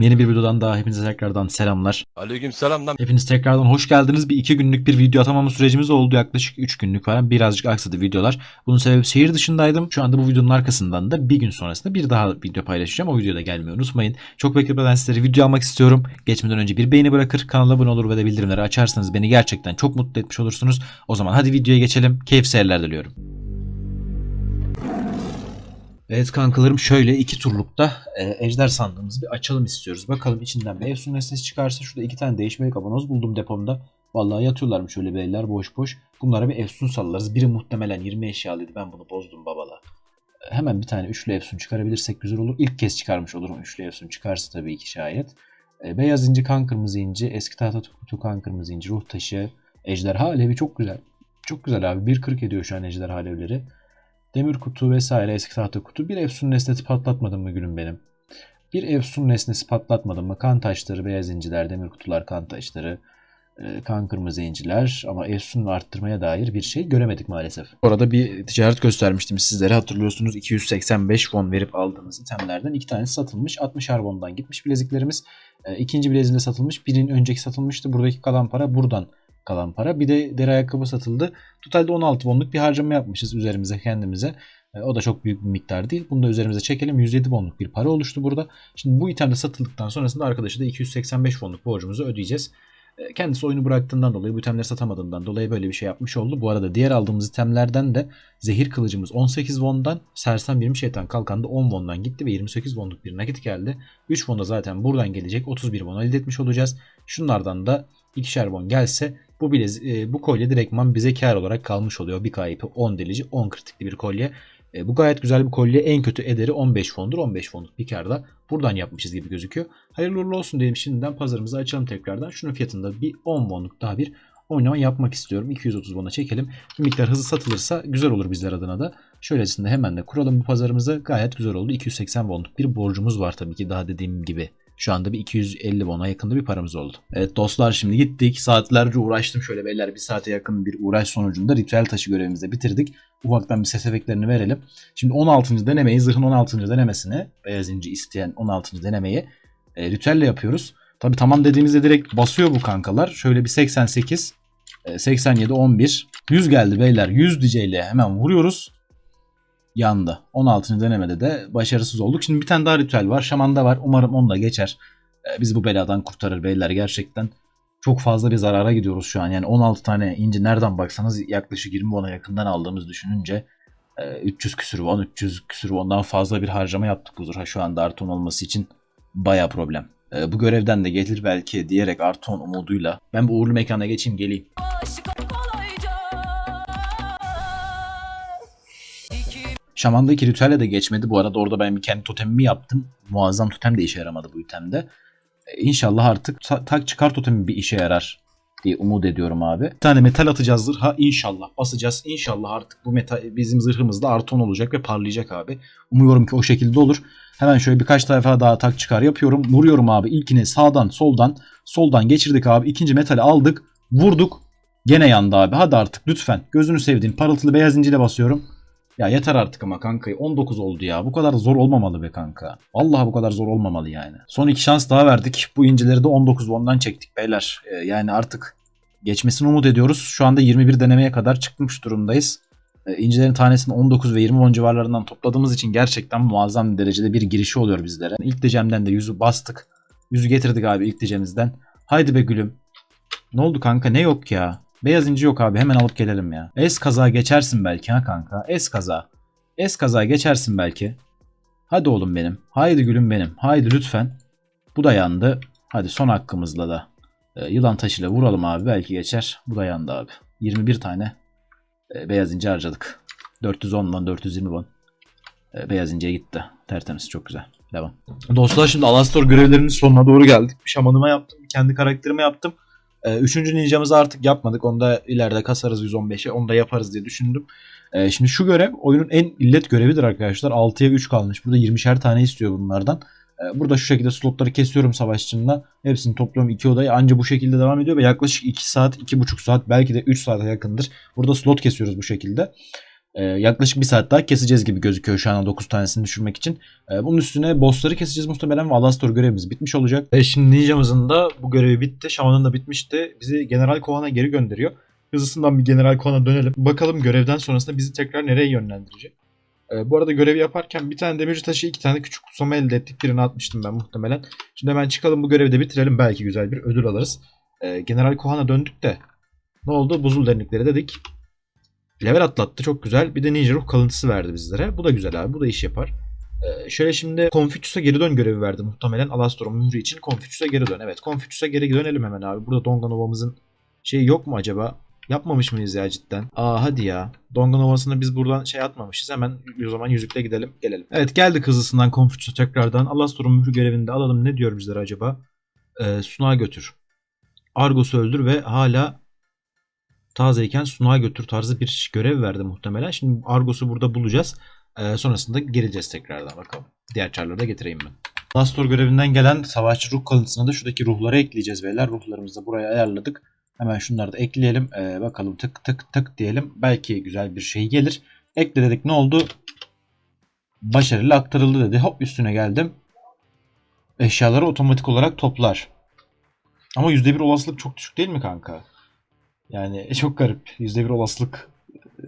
Yeni bir videodan daha hepinize tekrardan selamlar. Aleyküm selam lan. Hepiniz tekrardan hoş geldiniz. Bir iki günlük bir video atamama sürecimiz oldu. Yaklaşık 3 günlük falan. Birazcık aksadı videolar. Bunun sebebi şehir dışındaydım. Şu anda bu videonun arkasından da bir gün sonrasında bir daha video paylaşacağım. O videoda gelmeyi unutmayın. Çok beklemeden sizlere video almak istiyorum. Geçmeden önce bir beğeni bırakır, kanala abone olur ve de bildirimleri açarsanız beni gerçekten çok mutlu etmiş olursunuz. O zaman hadi videoya geçelim. Keyif seyirler diliyorum. Evet kankalarım şöyle iki turlukta e, ejder sandığımızı bir açalım istiyoruz. Bakalım içinden bir Efsun nesnesi çıkarsa şurada iki tane değişmeli kavanoz buldum depomda. Vallahi yatıyorlarmış şöyle beyler boş boş. Bunlara bir Efsun sallarız. Biri muhtemelen 20 eşyalıydı ben bunu bozdum babala. E, hemen bir tane üçlü Efsun çıkarabilirsek güzel olur. İlk kez çıkarmış olurum üçlü Efsun çıkarsa tabii ki şayet. E, beyaz inci, kan kırmızı inci, eski tahta kutu kan kırmızı inci, ruh taşı, ejderha alevi çok güzel. Çok güzel abi. 1.40 ediyor şu an ejderha alevleri. Demir kutu vesaire eski tahta kutu. Bir Efsun nesnesi patlatmadım mı gülüm benim? Bir Efsun nesnesi patlatmadım mı? Kan taşları, beyaz inciler, demir kutular, kan taşları, e, kan kırmızı inciler ama Efsun arttırmaya dair bir şey göremedik maalesef. Orada bir ticaret göstermiştim sizlere hatırlıyorsunuz 285 won verip aldığımız itemlerden iki tanesi satılmış 60 won'dan gitmiş bileziklerimiz. E, ikinci bileziğinde satılmış birinin önceki satılmıştı buradaki kalan para buradan kalan para. Bir de deri ayakkabı satıldı. Totalde 16 wonluk bir harcama yapmışız üzerimize kendimize. E, O da çok büyük bir miktar değil. Bunu da üzerimize çekelim. 107 wonluk bir para oluştu burada. Şimdi bu item de satıldıktan sonrasında arkadaşa da 285 wonluk borcumuzu ödeyeceğiz. E, Kendisi oyunu bıraktığından dolayı bu itemleri satamadığından dolayı böyle bir şey yapmış oldu. Bu arada diğer aldığımız itemlerden de zehir kılıcımız 18 won'dan, sersem 20 şeytan kalkan da 10 won'dan gitti ve 28 wonluk bir nakit geldi. 3 won da zaten buradan gelecek 31 won elde etmiş olacağız. Şunlardan da ikişer won gelse bu bilez, e, bu kolye direktman bize kar olarak kalmış oluyor. Bir kayıpı 10 delici 10 kritikli bir kolye. E, bu gayet güzel bir kolye. En kötü ederi 15 fondur. 15 fonluk bir kar da buradan yapmışız gibi gözüküyor. Hayırlı uğurlu olsun diyelim şimdiden pazarımızı açalım tekrardan. Şunun fiyatında bir 10 fonluk daha bir oynama yapmak istiyorum. 230 bona çekelim. Bir miktar hızlı satılırsa güzel olur bizler adına da. Şöylesinde hemen de kuralım bu pazarımızı. Gayet güzel oldu. 280 wonluk bir borcumuz var tabii ki daha dediğim gibi. Şu anda bir 250 won'a yakında bir paramız oldu. Evet dostlar şimdi gittik. Saatlerce uğraştım şöyle beyler. Bir saate yakın bir uğraş sonucunda ritüel taşı görevimizi de bitirdik. Ufaktan bir ses efektlerini verelim. Şimdi 16. denemeyi, zırhın 16. denemesini, beyaz inci isteyen 16. denemeyi e, ritüelle yapıyoruz. Tabi tamam dediğimizde direkt basıyor bu kankalar. Şöyle bir 88, e, 87, 11. 100 geldi beyler. 100 DJ ile hemen vuruyoruz yandı. 16. denemede de başarısız olduk. Şimdi bir tane daha ritüel var. Şaman'da var. Umarım onu geçer. Ee, bizi bu beladan kurtarır beyler. Gerçekten çok fazla bir zarara gidiyoruz şu an. Yani 16 tane inci nereden baksanız yaklaşık 20 ona yakından aldığımız düşününce e, 300 küsür won, 300 küsür won'dan fazla bir harcama yaptık bu zırha şu anda Arton olması için baya problem. E, bu görevden de gelir belki diyerek Arton umuduyla ben bu uğurlu mekana geçeyim geleyim. Aşık Şaman'daki ritüelle de geçmedi. Bu arada orada ben bir kendi totemimi yaptım. Muazzam totem de işe yaramadı bu itemde. Ee, İnşallah artık ta- tak çıkar totemi bir işe yarar diye umut ediyorum abi. Bir tane metal atacağız zırha inşallah basacağız. İnşallah artık bu metal bizim zırhımız da artı 10 olacak ve parlayacak abi. Umuyorum ki o şekilde olur. Hemen şöyle birkaç defa daha tak çıkar yapıyorum. Vuruyorum abi ilkini sağdan soldan soldan geçirdik abi. İkinci metali aldık. Vurduk. Gene yandı abi. Hadi artık lütfen. Gözünü sevdiğim parıltılı beyaz inciyle basıyorum. Ya yeter artık ama kanka 19 oldu ya. Bu kadar zor olmamalı be kanka. Vallahi bu kadar zor olmamalı yani. Son iki şans daha verdik. Bu incileri de 19 won'dan çektik beyler. Ee, yani artık geçmesini umut ediyoruz. Şu anda 21 denemeye kadar çıkmış durumdayız. Ee, incilerin tanesini 19 ve 20 won civarlarından topladığımız için gerçekten muazzam bir derecede bir girişi oluyor bizlere. İlk decemden de yüzü bastık. Yüzü getirdik abi ilk decemizden. Haydi be gülüm. Ne oldu kanka ne yok ya? Beyaz inci yok abi hemen alıp gelelim ya. Es kaza geçersin belki ha kanka. Es kaza. Es kaza geçersin belki. Hadi oğlum benim. Haydi gülüm benim. Haydi lütfen. Bu da yandı. Hadi son hakkımızla da. e, yılan taşıyla vuralım abi belki geçer. Bu da yandı abi. 21 tane e, beyaz inci harcadık. 410'dan 420 won. E, beyaz inciye gitti. Tertemiz çok güzel. Devam. Dostlar şimdi Alastor görevlerinin sonuna doğru geldik. Bir şamanıma yaptım. Kendi karakterime yaptım. Ee, üçüncü ninjamızı artık yapmadık. Onu da ileride kasarız 115'e. Onu da yaparız diye düşündüm. Ee, şimdi şu görev oyunun en illet görevidir arkadaşlar. 6'ya 3 kalmış. Burada 20'şer tane istiyor bunlardan. Ee, burada şu şekilde slotları kesiyorum savaşçımla. Hepsini topluyorum 2 odaya. Anca bu şekilde devam ediyor ve yaklaşık 2 saat, 2,5 saat belki de 3 saate yakındır. Burada slot kesiyoruz bu şekilde. Ee, yaklaşık bir saat daha keseceğiz gibi gözüküyor şu an 9 tanesini düşürmek için. Ee, bunun üstüne bossları keseceğiz muhtemelen ve Alastor görevimiz bitmiş olacak. E şimdi Ninja'mızın da bu görevi bitti. Shaman'ın da bitmişti. Bizi General Kohan'a geri gönderiyor. Hızlısından bir General Kohan'a dönelim. Bakalım görevden sonrasında bizi tekrar nereye yönlendirecek. Ee, bu arada görevi yaparken bir tane demirci taşı iki tane küçük kutsama elde ettik. Birini atmıştım ben muhtemelen. Şimdi hemen çıkalım bu görevi de bitirelim. Belki güzel bir ödül alırız. General Kohan'a döndük de ne oldu? Buzul derinlikleri dedik. Level atlattı çok güzel. Bir de ninja ruh kalıntısı verdi bizlere. Bu da güzel abi. Bu da iş yapar. Ee, şöyle şimdi Confucius'a geri dön görevi verdi muhtemelen. Alastor'un mührü için Confucius'a geri dön. Evet Confucius'a geri dönelim hemen abi. Burada Donganova'mızın şeyi yok mu acaba? Yapmamış mıyız ya cidden? Aa hadi ya. Donganova'sını biz buradan şey atmamışız. Hemen o zaman yüzükle gidelim. Gelelim. Evet geldik hızlısından Confucius'a tekrardan. Alastor'un mührü görevini de alalım. Ne diyor bizlere acaba? Ee, sunağa götür. Argos'u öldür ve hala tazeyken sunağa götür tarzı bir görev verdi muhtemelen. Şimdi Argos'u burada bulacağız. Ee, sonrasında geleceğiz tekrardan bakalım. Diğer çarları da getireyim ben. Lastor görevinden gelen savaşçı ruh kalıntısına da şuradaki ruhları ekleyeceğiz beyler. Ruhlarımızı da buraya ayarladık. Hemen şunları da ekleyelim. Ee, bakalım tık tık tık diyelim. Belki güzel bir şey gelir. Ekle dedik ne oldu? Başarılı aktarıldı dedi. Hop üstüne geldim. Eşyaları otomatik olarak toplar. Ama %1 olasılık çok düşük değil mi kanka? Yani çok garip. %1 olasılık.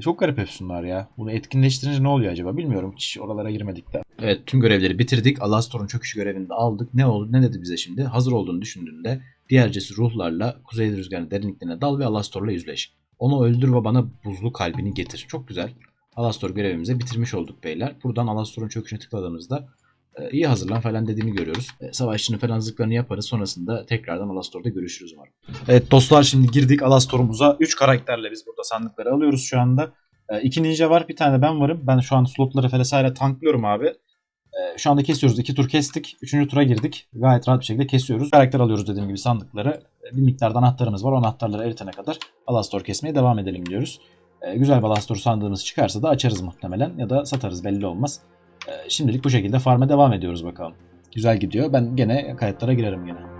Çok garip hep şunlar ya. Bunu etkinleştirince ne oluyor acaba bilmiyorum. Hiç oralara girmedik de. Evet tüm görevleri bitirdik. Alastor'un çöküşü görevini de aldık. Ne oldu ne dedi bize şimdi? Hazır olduğunu düşündüğünde diğer cesur ruhlarla Kuzey Rüzgarı'nın derinliklerine dal ve Alastor'la yüzleş. Onu öldür ve bana buzlu kalbini getir. Çok güzel. Alastor görevimizi bitirmiş olduk beyler. Buradan Alastor'un çöküşüne tıkladığımızda e, iyi hazırlan falan dediğini görüyoruz. E, savaşçının falan hazırlıklarını yaparız. Sonrasında tekrardan Alastor'da görüşürüz umarım. Evet dostlar şimdi girdik Alastor'umuza. 3 karakterle biz burada sandıkları alıyoruz şu anda. 2 ninja var bir tane ben varım. Ben şu an slotları vesaire tanklıyorum abi. E, şu anda kesiyoruz. 2 tur kestik. 3. tura girdik. Gayet rahat bir şekilde kesiyoruz. Karakter alıyoruz dediğim gibi sandıkları. E, Bir miktarda anahtarımız var. O anahtarları eritene kadar Alastor kesmeye devam edelim diyoruz. E, Güzel bir Alastor sandığımız çıkarsa da açarız muhtemelen. Ya da satarız belli olmaz. E, Şimdilik bu şekilde farm'a devam ediyoruz bakalım. Güzel gidiyor. Ben gene kayıtlara girerim gene.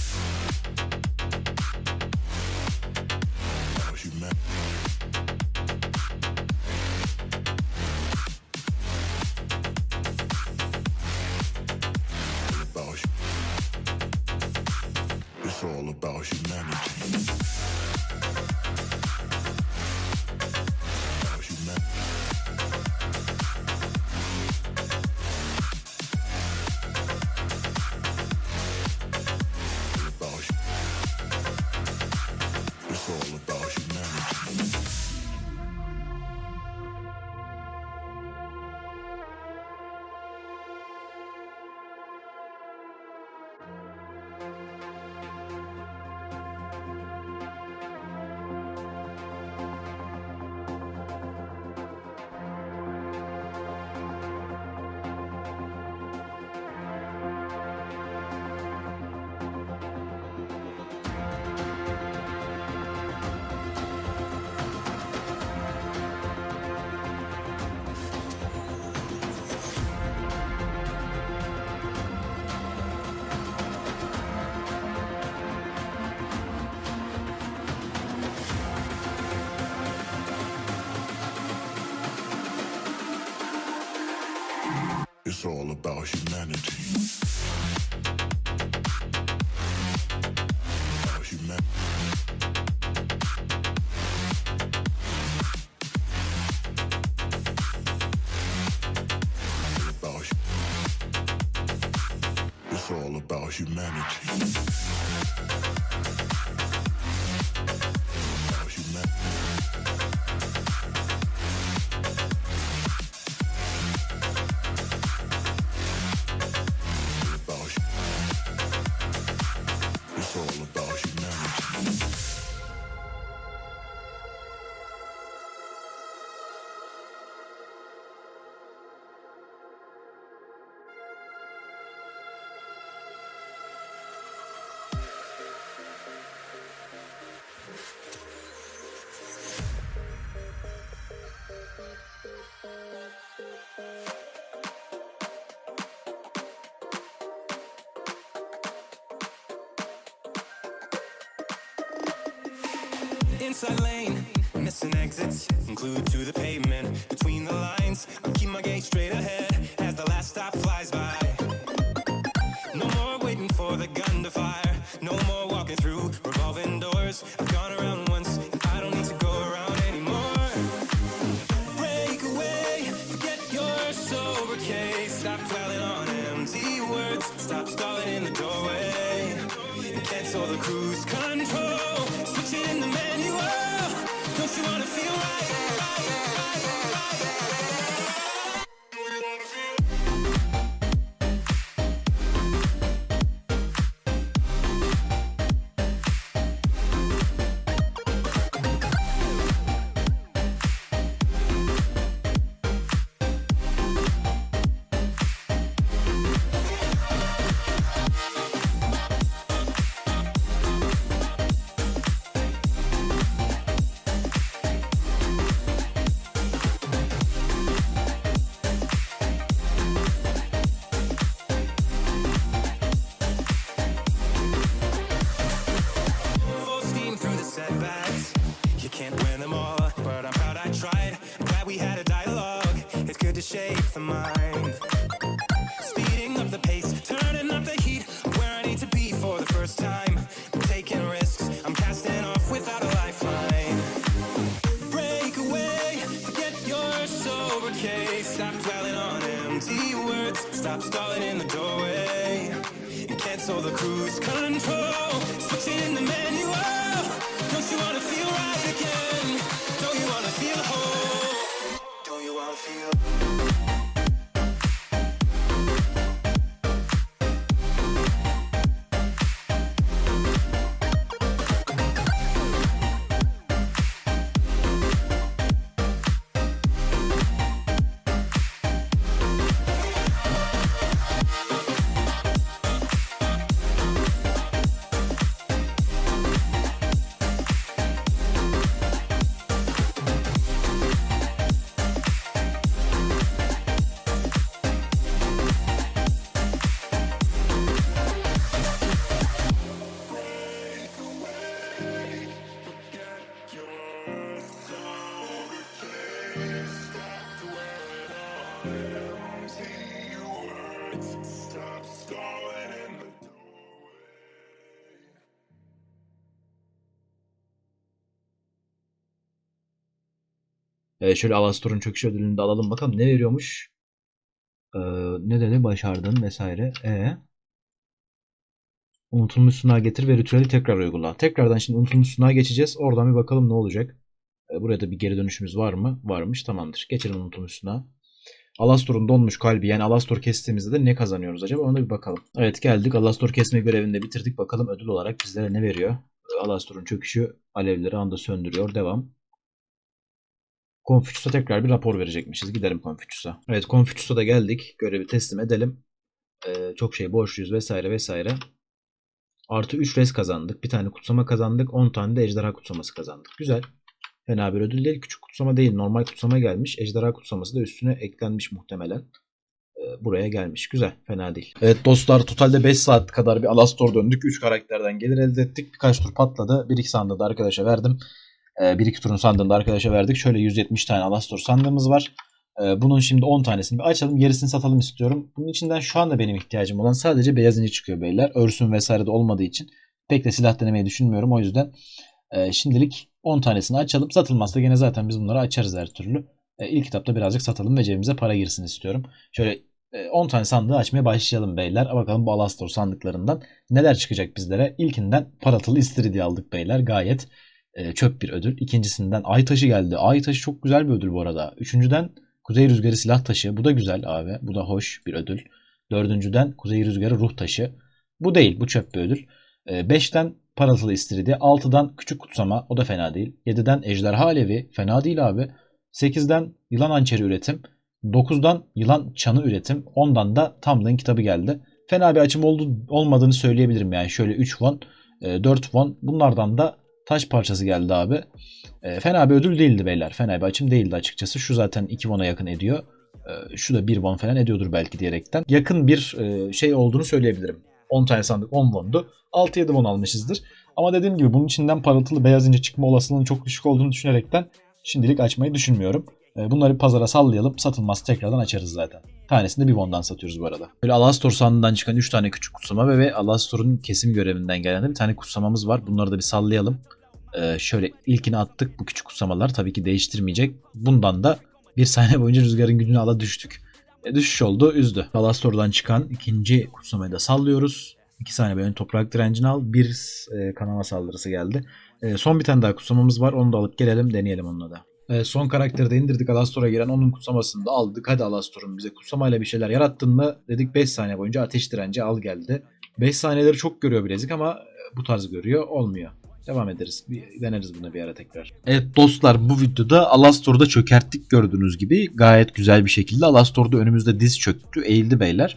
About humanity. Inside lane, missing exits, glued to the pavement. Between the Ee, şöyle Alastor'un çöküş ödülünü de alalım bakalım ne veriyormuş. Ee, ne dedi başardın vesaire. E Unutulmuş sunağı getir ve ritüeli tekrar uygula. Tekrardan şimdi unutulmuş sunağa geçeceğiz. Oradan bir bakalım ne olacak. Ee, buraya da bir geri dönüşümüz var mı? Varmış. Tamamdır. Geçelim unutulmuş sunağa. Alastor'un donmuş kalbi yani Alastor kestiğimizde de ne kazanıyoruz acaba ona bir bakalım. Evet geldik Alastor kesme görevini de bitirdik. Bakalım ödül olarak bizlere ne veriyor? Ee, Alastor'un çöküşü alevleri anda söndürüyor. Devam. Confucius'a tekrar bir rapor verecekmişiz. Gidelim Confucius'a. Evet Confucius'a da geldik. Görevi teslim edelim. Ee, çok şey borçluyuz vesaire vesaire. Artı 3 res kazandık. Bir tane kutsama kazandık. 10 tane de ejderha kutsaması kazandık. Güzel. Fena bir ödül değil. Küçük kutsama değil. Normal kutsama gelmiş. Ejderha kutsaması da üstüne eklenmiş muhtemelen. Ee, buraya gelmiş. Güzel. Fena değil. Evet dostlar totalde 5 saat kadar bir Alastor döndük. 3 karakterden gelir elde ettik. Birkaç tur patladı. 1-2 sandığı da arkadaşa verdim. Ee, bir iki turun sandığını da arkadaşa verdik. Şöyle 170 tane Alastor sandığımız var. Ee, bunun şimdi 10 tanesini bir açalım. Gerisini satalım istiyorum. Bunun içinden şu anda benim ihtiyacım olan sadece beyaz inci çıkıyor beyler. Örsün vesaire de olmadığı için pek de silah denemeyi düşünmüyorum. O yüzden e, şimdilik 10 tanesini açalım. Satılmazsa gene zaten biz bunları açarız her türlü. E, ilk kitapta birazcık satalım ve cebimize para girsin istiyorum. Şöyle e, 10 tane sandığı açmaya başlayalım beyler. Bakalım bu Alastor sandıklarından neler çıkacak bizlere. İlkinden paratılı istiridye aldık beyler. Gayet e, çöp bir ödül. İkincisinden ay taşı geldi. Ay taşı çok güzel bir ödül bu arada. Üçüncüden kuzey rüzgarı silah taşı. Bu da güzel abi. Bu da hoş bir ödül. Dördüncüden kuzey rüzgarı ruh taşı. Bu değil. Bu çöp bir ödül. E, beşten paratılı istiridye. Altıdan küçük kutsama. O da fena değil. Yediden ejderha alevi. Fena değil abi. Sekizden yılan hançeri üretim. Dokuzdan yılan çanı üretim. Ondan da Tamlin kitabı geldi. Fena bir açım oldu, olmadığını söyleyebilirim yani. Şöyle 3 won, 4 won. Bunlardan da taş parçası geldi abi. E, fena bir ödül değildi beyler. Fena bir açım değildi açıkçası. Şu zaten 2 won'a yakın ediyor. E, şu da 1 won falan ediyordur belki diyerekten. Yakın bir e, şey olduğunu söyleyebilirim. 10 tane sandık 10 won'du. 6-7 won almışızdır. Ama dediğim gibi bunun içinden parıltılı beyaz ince çıkma olasılığının çok düşük olduğunu düşünerekten şimdilik açmayı düşünmüyorum. E, Bunları pazara sallayalım. Satılmaz tekrardan açarız zaten. Tanesini bir bondan satıyoruz bu arada. Böyle Alastor sandığından çıkan 3 tane küçük kutsama ve, ve Alastor'un kesim görevinden gelen bir tane kutsamamız var. Bunları da bir sallayalım. Ee, şöyle ilkini attık. Bu küçük kutsamalar tabii ki değiştirmeyecek. Bundan da bir saniye boyunca rüzgarın gücünü ala düştük. E, düşüş oldu. Üzdü. Alastor'dan çıkan ikinci kutsamayı da sallıyoruz. 2 saniye boyunca toprak direncini al. Bir e, kanama saldırısı geldi. E, son bir tane daha kutsamamız var. Onu da alıp gelelim deneyelim onunla da. E, son karakteri de indirdik. Alastor'a giren onun kutsamasını da aldık. Hadi Alastor'un bize kutsamayla bir şeyler yarattın mı? Dedik 5 saniye boyunca ateş direnci al geldi. 5 saniyeleri çok görüyor bilezik ama bu tarz görüyor. Olmuyor. Devam ederiz. Bir deneriz bunu bir ara tekrar. Evet dostlar bu videoda Alastor'da çökerttik gördüğünüz gibi. Gayet güzel bir şekilde. Alastor'da önümüzde diz çöktü. Eğildi beyler.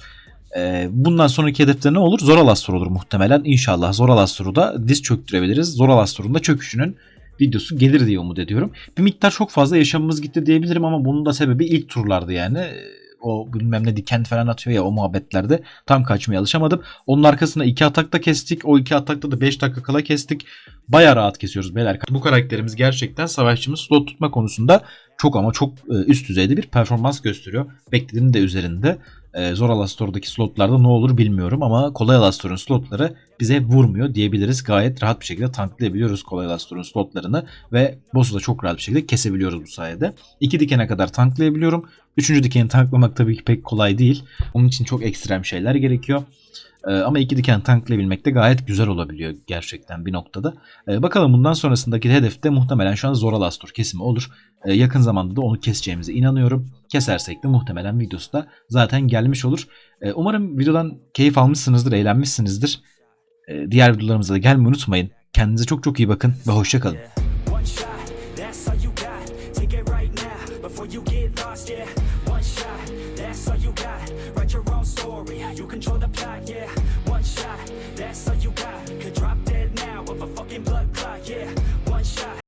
Ee, bundan sonraki hedefte ne olur? Zor Alastor olur muhtemelen. İnşallah Zor Alastor'u diz çöktürebiliriz. Zor Alastor'un da çöküşünün videosu gelir diye umut ediyorum. Bir miktar çok fazla yaşamımız gitti diyebilirim ama bunun da sebebi ilk turlardı yani. O bilmem ne diken falan atıyor ya o muhabbetlerde tam kaçmaya alışamadım. Onun arkasında iki atakta kestik. O iki atakta da 5 dakika kala kestik. Baya rahat kesiyoruz beyler. Bu karakterimiz gerçekten savaşçımız slot tutma konusunda çok ama çok e, üst düzeyde bir performans gösteriyor. Beklediğim de üzerinde. E, Zor Alastor'daki slotlarda ne olur bilmiyorum ama Kolay Alastor'un slotları bize vurmuyor diyebiliriz. Gayet rahat bir şekilde tanklayabiliyoruz Kolay Alastor'un slotlarını ve boss'u da çok rahat bir şekilde kesebiliyoruz bu sayede. İki dikene kadar tanklayabiliyorum. Üçüncü dikeni tanklamak tabii ki pek kolay değil. Onun için çok ekstrem şeyler gerekiyor. Ee, ama iki diken tanklayabilmek de gayet güzel olabiliyor gerçekten bir noktada. Ee, bakalım bundan sonrasındaki hedef de muhtemelen şu an Zor Alastor kesimi olur. Ee, yakın zamanda da onu keseceğimize inanıyorum. Kesersek de muhtemelen videosu da zaten gelmiş olur. Umarım videodan keyif almışsınızdır, eğlenmişsinizdir. Diğer videolarımıza da gelmeyi unutmayın. Kendinize çok çok iyi bakın ve hoşçakalın.